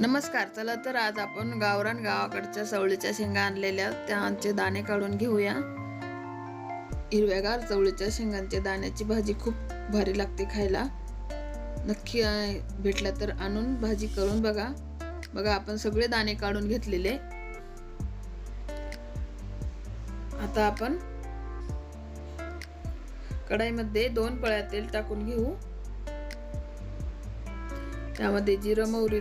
नमस्कार चला तर आज आपण गावरान गावाकडच्या चवळीच्या शेंगा आणलेल्या त्यांचे दाणे काढून घेऊया. हिरव्यागार चवळीच्या शेंगांचे दाण्याची भाजी खूप भारी लागते खायला. नक्की भेटला तर आणून भाजी करून बघा. बघा आपण सगळे दाणे काढून घेतलेले. आता आपण कढाईमध्ये दोन पळ्या तेल टाकून घेऊ. त्यामध्ये जिरं मोहरी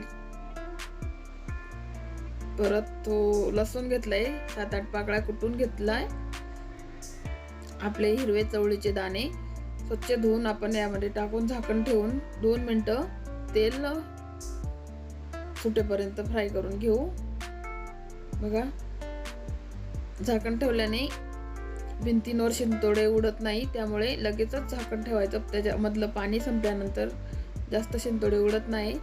परत तो लसूण घेतलाय सात आठ पाकळ्या कुटून घेतलाय. आपले हिरवे चवळीचे दाणे स्वच्छ धुवून आपण यामध्ये टाकून झाकण ठेवून दोन मिनटं तेल सुटेपर्यंत फ्राय करून घेऊ. बघा झाकण ठेवल्याने भिंतींवर शिंतोडे उडत नाही त्यामुळे लगेचच झाकण ठेवायचं. त्याच्यामधलं पाणी संपल्यानंतर जास्त शिंतोडे उडत नाही.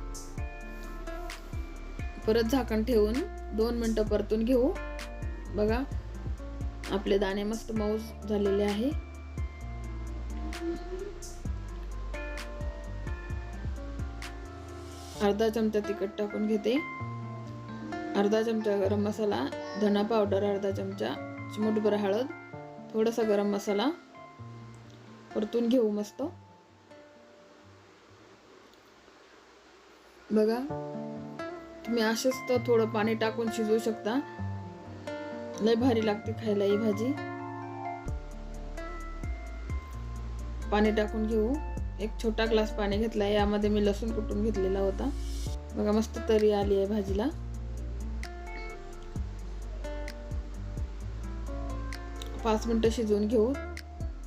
परत झाकण ठेवून दोन मिनटं परतून घेऊ. बघा आपले दाणे मस्त मऊ झालेले आहे. अर्धा चमचा तिखट टाकून घेते. अर्धा चमचा गरम मसाला धना पावडर अर्धा चमचा चिमूटभर हळद थोडासा गरम मसाला. परतून घेऊ मस्त. बघा तुम्ही असंच तर थोडं पाणी टाकून शिजवू शकता. लय भारी लागते खायला ही भाजी. पाणी टाकून घेऊ. एक छोटा ग्लास पाणी घेतला यामध्ये मी लसूण कुटून घेतलेला होता. बघा मस्त तरी आली आहे भाजीला. पाच मिनटं शिजवून घेऊ.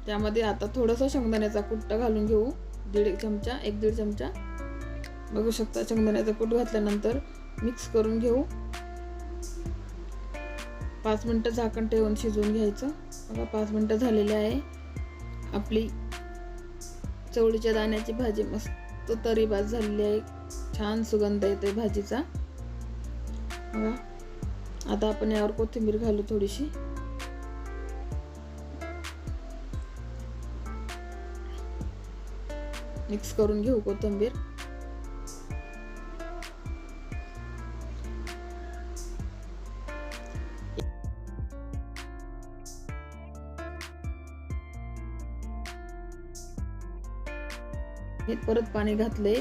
त्यामध्ये आता थोडंसं शेंगदाण्याचा कुट्टा घालून घेऊ. दीड चमचा एक दीड चमचा. बघू शकता शेंगदाण्याचा कूट घातल्यानंतर मिक्स करून घेऊ. पाच मिनटं झाकण ठेवून शिजवून घ्यायचं. बघा पाच मिनटं झालेली आहे. आपली चवळीच्या दाण्याची भाजी मस्त तरी भात झालेली आहे. छान सुगंध येते भाजीचा. बघा आता आपण यावर कोथिंबीर घालू थोडीशी. मिक्स करून घेऊ कोथिंबीर. हे परत पाणी घातले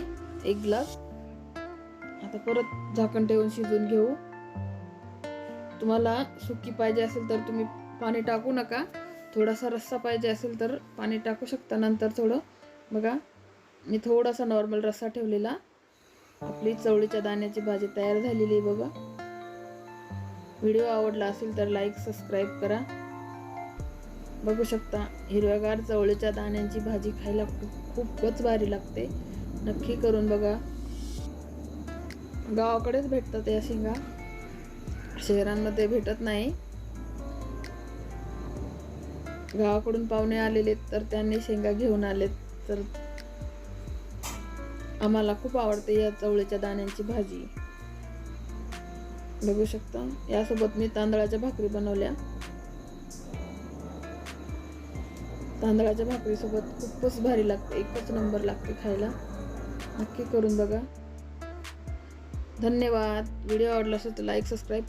एक ग्लास. आता परत झाकण ठेवून शिजून घेऊ. तुम्हाला सुकी पाहिजे असेल तर तुम्ही पाणी टाकू नका. थोडासा रस्सा पाहिजे असेल तर पाणी टाकू शकता नंतर थोडं. बघा मी थोडासा नॉर्मल रस्सा ठेवलेला. आपली चवळीच्या दाण्याची भाजी तयार झालेली आहे बघा. व्हिडिओ आवडला असेल तर लाईक सबस्क्राईब करा. बघू शकता हिरव्यागार चवळीच्या दाण्यांची भाजी खायला खूप खूपच भारी लागते. नक्की करून बघा. गावाकडेच भेटतात या शेंगा. शहरांमध्ये भेटत नाही. गावाकडून पाहुणे आलेले तर त्यांनी शेंगा घेऊन आलेत. तर आम्हाला खूप आवडते या चवळीच्या दाण्यांची भाजी. बघू शकता. यासोबत मी तांदळाच्या भाकरी बनवल्या. तांदळाच्या भाकरीसोबत खूपच भारी लागते एकच नंबर लागते खायला. नक्की करून बघा. धन्यवाद. व्हिडिओ आवडला असेल तर लाईक सबस्क्राईब